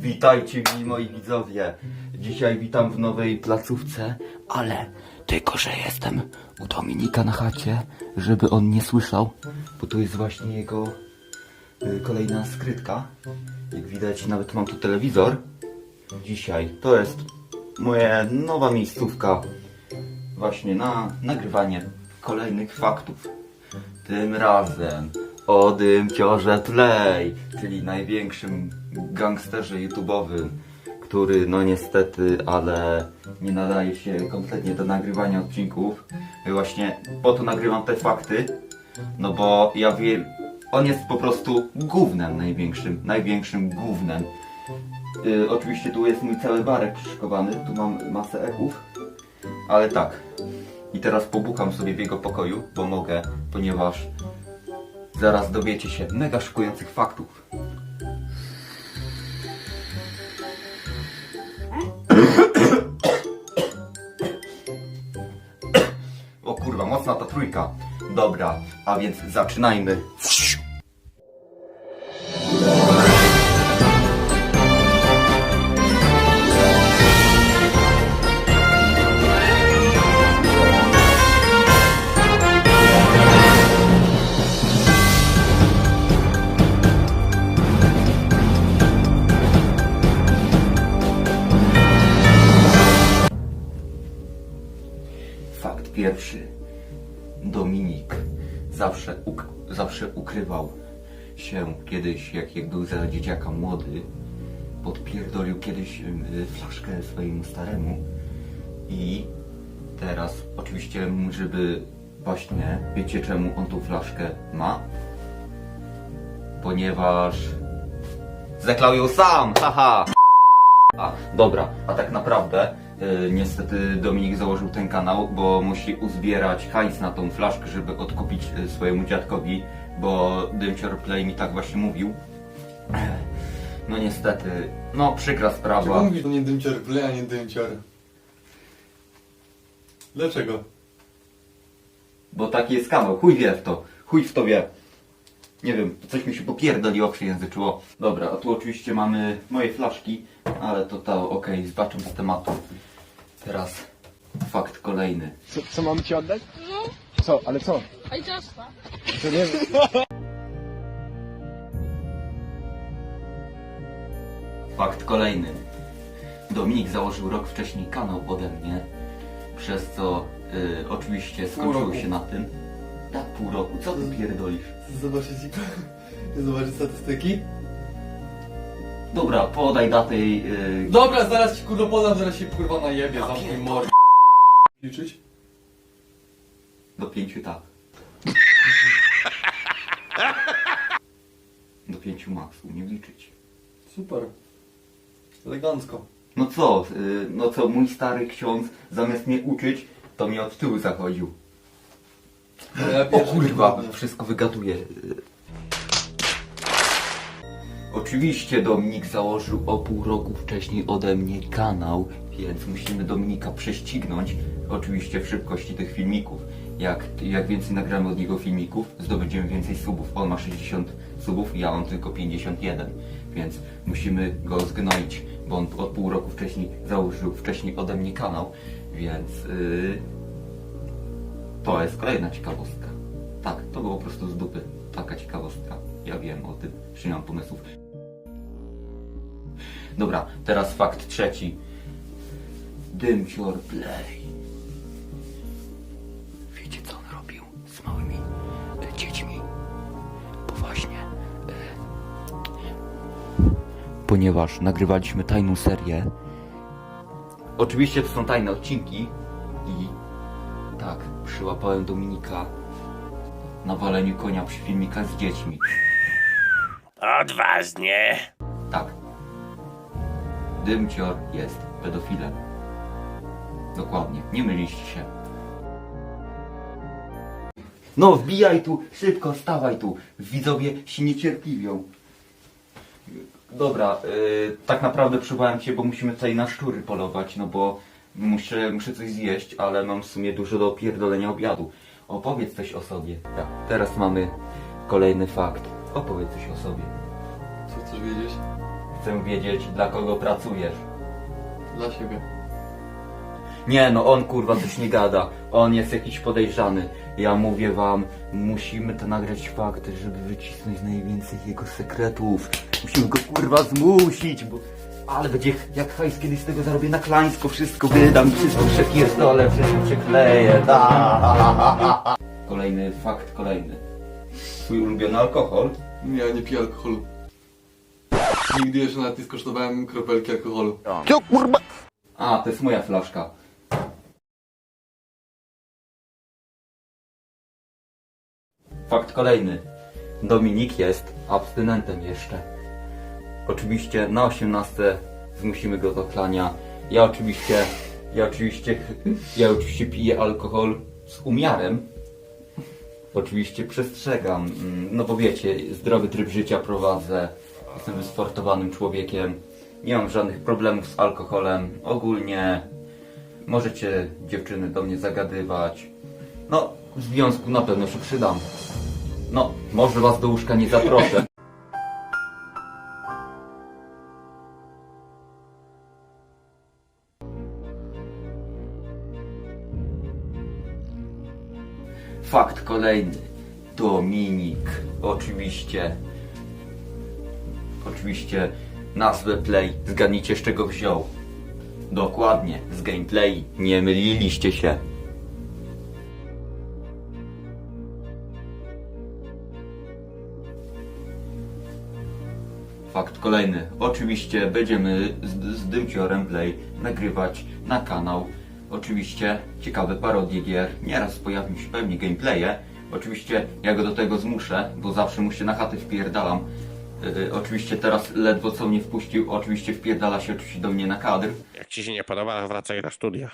Witajcie mi moi widzowie. Dzisiaj witam w nowej placówce, ale tylko, że jestem u Dominika na chacie, żeby on nie słyszał, bo tu jest właśnie jego y, kolejna skrytka. Jak widać nawet mam tu telewizor. Dzisiaj to jest moja nowa miejscówka właśnie na nagrywanie kolejnych faktów. Tym razem o Dymciorze Play, czyli największym gangsterze YouTube'owym, który no niestety, ale nie nadaje się kompletnie do nagrywania odcinków. Właśnie po to nagrywam te fakty, no bo ja wiem, on jest po prostu gównem największym, największym gównem. Y, oczywiście tu jest mój cały barek przyszykowany, tu mam masę eków, ale tak. I teraz pobukam sobie w jego pokoju, bo mogę, ponieważ zaraz dowiecie się mega szykujących faktów. O kurwa, mocna ta trójka. Dobra, a więc zaczynajmy. Pierwszy. Dominik zawsze, uk- zawsze ukrywał się kiedyś, jak, jak był za dzieciaka młody. Podpierdolił kiedyś y, flaszkę swojemu staremu. I teraz oczywiście, żeby właśnie, wiecie czemu on tą flaszkę ma? Ponieważ zaklał ją sam, haha! A, dobra, a tak naprawdę niestety Dominik założył ten kanał, bo musi uzbierać hajs na tą flaszkę, żeby odkupić y, swojemu dziadkowi, bo Dymcior Play mi tak właśnie mówił. No niestety, no przykra Czego sprawa. mówisz, to nie dymcior a nie dymcior? Dlaczego? Bo taki jest kanał, chuj wie w to, chuj w to wie. Nie wiem, coś mi się popierdoliło, przyjęzyczyło. Dobra, a tu oczywiście mamy moje flaszki, ale to to okej, zbaczam z tematu. Teraz fakt kolejny. Co, co mamy ci oddać? No, Co, ale co? i. To nie wiem. Fakt kolejny. Dominik założył rok wcześniej kanał ode mnie, przez co y, oczywiście skończyło roku. się na tym. Tak, pół roku. Co ty pierdolisz? Zobaczyć, zobaczyć statystyki? Dobra, podaj datę. y, Dobra, zaraz ci kurwa podam, zaraz się kurwa najebie, Ja zamknij mordę. Liczyć? Do pięciu tak. Do pięciu max, umiem liczyć. Super. Elegancko. No co, y, no co, mój stary ksiądz zamiast mnie uczyć, to mnie od tyłu zachodził. No ja O kurwa, wszystko wygaduję. Oczywiście Dominik założył o pół roku wcześniej ode mnie kanał, więc musimy Dominika prześcignąć, oczywiście w szybkości tych filmików. Jak, jak więcej nagramy od niego filmików, zdobędziemy więcej subów. On ma 60 subów, ja mam tylko 51, więc musimy go zgnoić, bo on od pół roku wcześniej założył wcześniej ode mnie kanał, więc... Yy, to jest kolejna ciekawostka. Tak, to było po prostu z dupy. Taka ciekawostka. Ja wiem o tym, że nie mam pomysłów. Dobra, teraz fakt trzeci. Dymcior Play. Wiecie co on robił z małymi e, dziećmi? Bo właśnie... E, ponieważ nagrywaliśmy tajną serię. Oczywiście to są tajne odcinki i tak, przyłapałem Dominika na waleniu konia przy filmikach z dziećmi. Odważnie. Tak. Dymcior jest pedofilem. Dokładnie, nie myliście się. No, wbijaj tu, szybko, stawaj tu. Widzowie się niecierpliwią. Dobra, yy, tak naprawdę przywołałem cię, bo musimy tutaj na szczury polować, no bo muszę, muszę coś zjeść, ale mam w sumie dużo do opierdolenia obiadu. Opowiedz coś o sobie. Tak, teraz mamy kolejny fakt. Opowiedz coś o sobie. Co chcesz wiedzieć? Chcę wiedzieć, dla kogo pracujesz. Dla siebie. Nie no, on kurwa coś nie gada. On jest jakiś podejrzany. Ja mówię wam, musimy to nagrać fakt, żeby wycisnąć najwięcej jego sekretów. Musimy go kurwa zmusić, bo... Ale będzie, jak hajs kiedyś z tego zarobię na klańsko, wszystko wydam, wszystko przepierdolę, wszystko przekleję, da. Kolejny fakt, kolejny. Twój ulubiony alkohol? Ja nie piję alkoholu. Nigdy jeszcze nawet nie skosztowałem kropelki alkoholu. A, to jest moja flaszka. Fakt kolejny. Dominik jest abstynentem jeszcze. Oczywiście na 18 zmusimy go do klania. Ja oczywiście, ja oczywiście, ja oczywiście piję alkohol z umiarem. Oczywiście przestrzegam, mm, no bo wiecie, zdrowy tryb życia prowadzę. Jestem wysportowanym człowiekiem. Nie mam żadnych problemów z alkoholem. Ogólnie możecie dziewczyny do mnie zagadywać. No, w związku na pewno się przydam. No, może was do łóżka nie zaproszę. Fakt kolejny. Dominik. Oczywiście. Oczywiście nazwę Play. Zgadnijcie z czego wziął. Dokładnie, z gameplay. Nie myliliście się. Fakt kolejny. Oczywiście będziemy z, z Play nagrywać na kanał. Oczywiście ciekawe parodie gier. Nieraz pojawią się pewnie gameplaye. Oczywiście ja go do tego zmuszę, bo zawsze mu się na chatę wpierdalam. Yy, oczywiście teraz ledwo co mnie wpuścił, oczywiście wpierdala się oczywiście do mnie na kadr. Jak ci się nie podoba, wracaj na studia.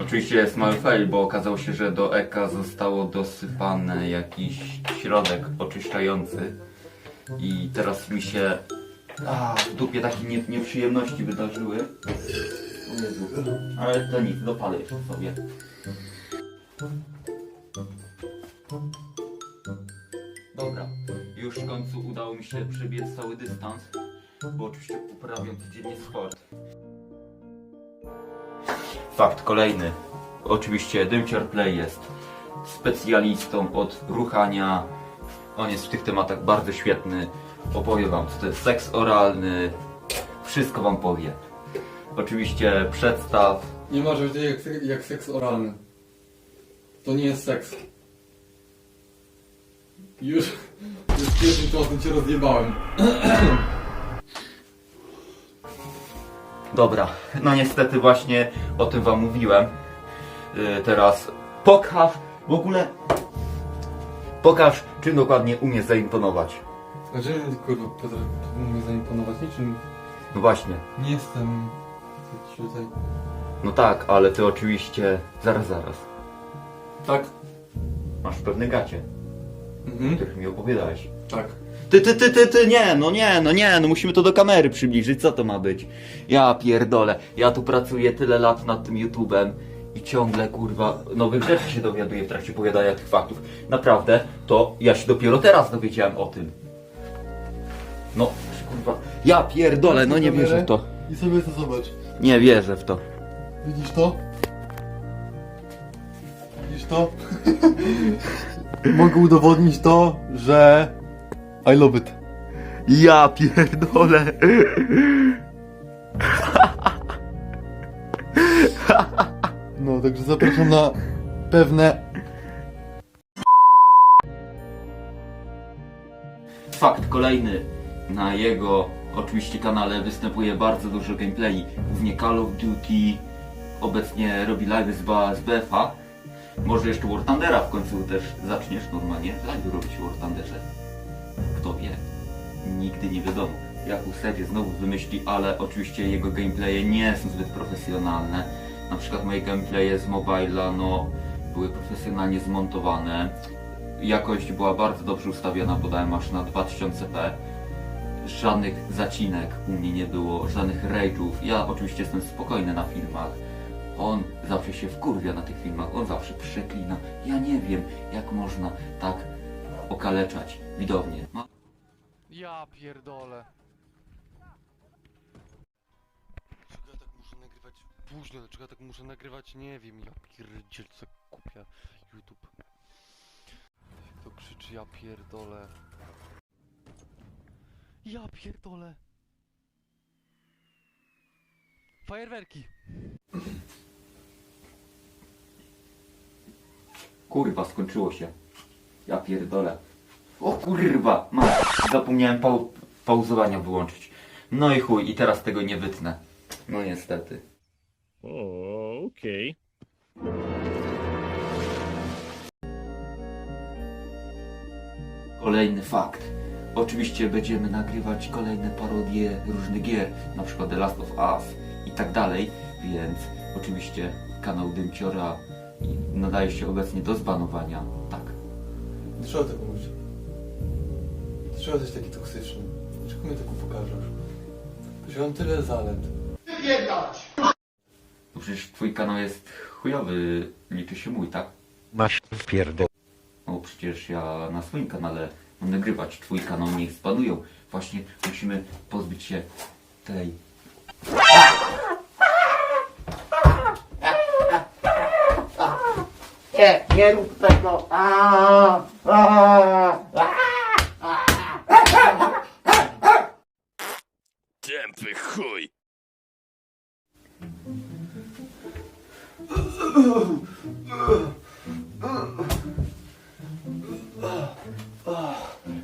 Oczywiście jest mały fail, bo okazało się, że do EKA zostało dosypane jakiś środek oczyszczający i teraz mi się a, w dupie takie nie, nieprzyjemności wydarzyły. O Jezu. Ale to nic, dopalę jeszcze sobie. Dobra, już w końcu udało mi się przebiec cały dystans, bo oczywiście uprawiam codziennie sport. Fakt kolejny. Oczywiście Dymciar Play jest specjalistą od ruchania. On jest w tych tematach bardzo świetny. Opowie wam, co to jest seks oralny. Wszystko wam powie. Oczywiście przedstaw. Nie ma takiego jak, jak seks oralny. To nie jest seks. Już, czasem cię rozjebałem. Dobra, no niestety właśnie o tym wam mówiłem. Yy, teraz pokaż w ogóle. Pokaż, czym dokładnie umiesz zaimponować. Znaczy, kurwa, Piotr, mnie zaimponować niczym. No właśnie. Nie jestem tutaj. No tak, ale ty oczywiście. Zaraz, zaraz. Tak? Masz pewne gacie, o Mhm. których mi opowiadałeś. Tak. Ty, ty, ty, ty, ty, nie, no nie, no nie, no musimy to do kamery przybliżyć, co to ma być? Ja pierdolę, ja tu pracuję tyle lat nad tym YouTubem i ciągle, kurwa, nowych rzeczy się dowiaduję w trakcie powiadania tych faktów. Naprawdę, to ja się dopiero teraz dowiedziałem o tym. No, kurwa, ja pierdolę, no nie wierzę w to. I sobie to zobacz. Nie wierzę w to. Widzisz to? Widzisz to? Mogę udowodnić to, że I love it. Ja pierdolę. No, także zapraszam na pewne Fakt kolejny. Na jego oczywiście kanale występuje bardzo dużo gameplay, głównie Call of Duty. Obecnie robi live z, ba- z BFA. Może jeszcze War Thundera w końcu też zaczniesz normalnie live robić w War Thunderze. Kto wie? Nigdy nie wiadomo. Jaką serię znowu wymyśli, ale oczywiście jego gameplaye nie są zbyt profesjonalne. Na przykład moje gameplaye z mobila, no, były profesjonalnie zmontowane jakość była bardzo dobrze ustawiona, podałem aż na 2000p. Żadnych zacinek u mnie nie było, żadnych rage'ów. Ja oczywiście jestem spokojny na filmach. On zawsze się wkurwia na tych filmach, on zawsze przeklina. Ja nie wiem, jak można tak okaleczać widownię. Ma- Ja pierdolę. Dlaczego ja tak muszę nagrywać późno? Dlaczego ja tak muszę nagrywać? Nie wiem, ja pierdziel co kupia YouTube. Jak to krzyczy, ja pierdolę. Ja pierdolę. Fajerwerki. Kurwa, skończyło się. Ja pierdolę. O kurwa, mam. Zapomniałem pau pauzowania wyłączyć. No i chuj, i teraz tego nie wytnę. No niestety. O, okej. Kolejny fakt. Oczywiście będziemy nagrywać kolejne parodie różnych gier, na przykład The Last of Us i tak dalej, więc oczywiście kanał Dymciora nadaje się obecnie do zbanowania. Tak. Dlaczego tak mówisz? Dlaczego jesteś taki toksyczny? Dlaczego mnie tak upokarzasz? Że mam tyle zalet. No przecież twój kanał jest chujowy, liczy się mój, tak? Masz wpierdol. No przecież ja na swoim kanale mam nagrywać, twój kanał niech zbanują. Właśnie musimy pozbyć się tej... Nie, nie rób tego. A, a, Tępy chuj.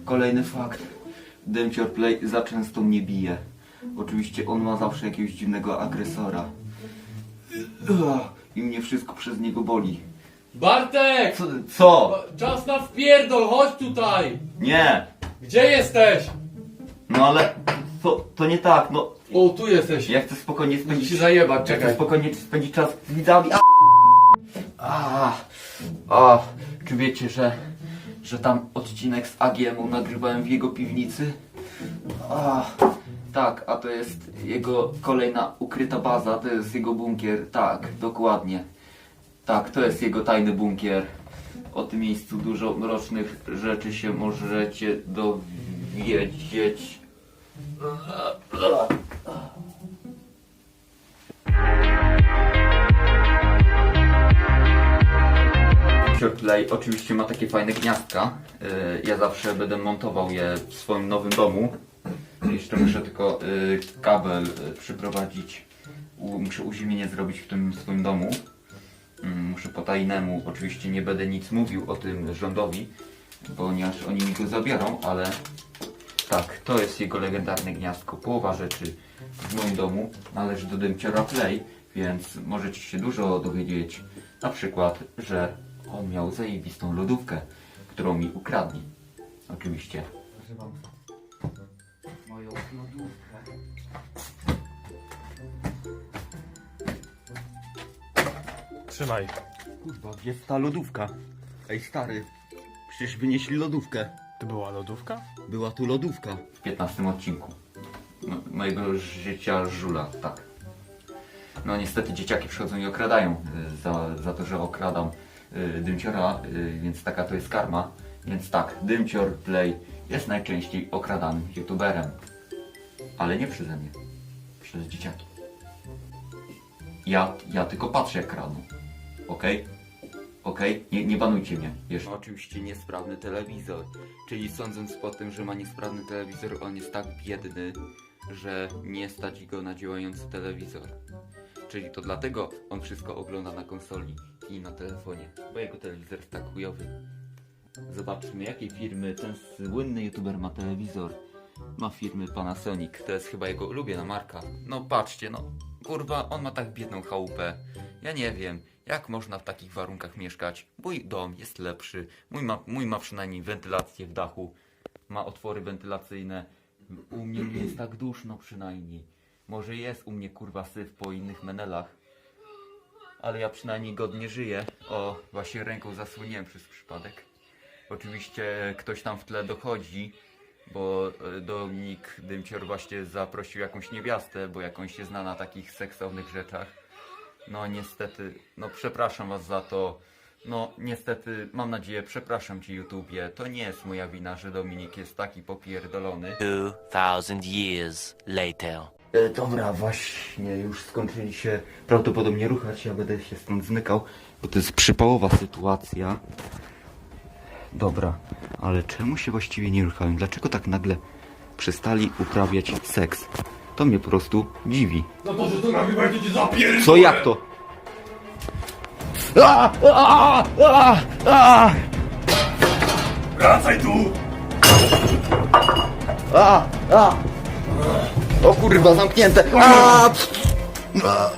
Kolejny fakt. Demcior Play za często mnie bije. Oczywiście on ma zawsze jakiegoś dziwnego agresora. I mnie wszystko przez niego boli. Bartek! Co? co? Czas na wpierdol, chodź tutaj! Nie! Gdzie jesteś? No ale to, to nie tak, no. O, tu jesteś. Ja chcę spokojnie Muszę spędzić się zajebać, Ja chcę czekaj. spokojnie spędzić czas z widzami. A! A, a, czy wiecie, że, że tam odcinek z AGM-u nagrywałem w jego piwnicy? A, tak, a to jest jego kolejna ukryta baza, to jest jego bunkier, tak, dokładnie. Tak, to jest jego tajny bunkier. O tym miejscu dużo mrocznych rzeczy się możecie dowiedzieć. Play oczywiście ma takie fajne gniazdka. Yy, Ja zawsze będę montował je w swoim nowym domu. Jeszcze muszę tylko yy, kabel yy, przyprowadzić. Muszę uziemienie zrobić w tym swoim domu. Muszę po tajnemu, oczywiście nie będę nic mówił o tym rządowi, ponieważ oni mi go zabiorą, ale tak, to jest jego legendarne gniazdko. Połowa rzeczy w moim domu należy do Dymciora Play, więc możecie się dużo dowiedzieć. Na przykład, że on miał zajebistą lodówkę, którą mi ukradli. Oczywiście. Używam moją lodówkę. Trzymaj. Kurwa, gdzie jest ta lodówka? Ej stary, przecież wynieśli lodówkę. To była lodówka? Była tu lodówka. W 15 odcinku no, mojego życia żula, tak. No niestety dzieciaki przychodzą i okradają y, za, za to, że okradam y, Dymciora, y, więc taka to jest karma. Więc tak, Dymcior Play jest najczęściej okradanym youtuberem. Ale nie przeze mnie. Przez dzieciaki. Ja, ja tylko patrzę jak kradną. Okej? Okej? Nie, nie banujcie mnie. Jeszcze. Oczywiście niesprawny telewizor. Czyli sądząc po tym, że ma niesprawny telewizor, on jest tak biedny, że nie stać go na działający telewizor. Czyli to dlatego on wszystko ogląda na konsoli i na telefonie, bo jego telewizor jest tak chujowy. Zobaczmy, jakiej firmy ten słynny youtuber ma telewizor. Ma firmy Panasonic, to jest chyba jego ulubiona marka. No patrzcie, no kurwa, on ma tak biedną chałupę. Ja nie wiem, jak można w takich warunkach mieszkać. Mój dom jest lepszy, mój ma, mój ma przynajmniej wentylację w dachu, ma otwory wentylacyjne. U mnie nie jest tak duszno przynajmniej. Może jest u mnie kurwa syf po innych menelach. Ale ja przynajmniej godnie żyję. O, właśnie ręką zasłoniłem przez przypadek. Oczywiście ktoś tam w tle dochodzi, bo e, Dominik Dymcior właśnie zaprosił jakąś niewiastę, bo jakąś się zna na takich seksownych rzeczach. No niestety, no przepraszam was za to. No, niestety, mam nadzieję, przepraszam ci YouTubie, to nie jest moja wina, że Dominik jest taki popierdolony. 2000 years later. E, dobra, właśnie, już skończyli się prawdopodobnie ruchać, ja będę się stąd zmykał, bo to jest przypałowa sytuacja. Dobra, ale czemu się właściwie nie ruchają? Dlaczego tak nagle przestali uprawiać seks? To mnie po prostu dziwi. No to, że to nagrywacie cię zapier... Co jak to? A, a, a, a, Wracaj tu! a, a. O kurwa, zamknięte. A, pff. A.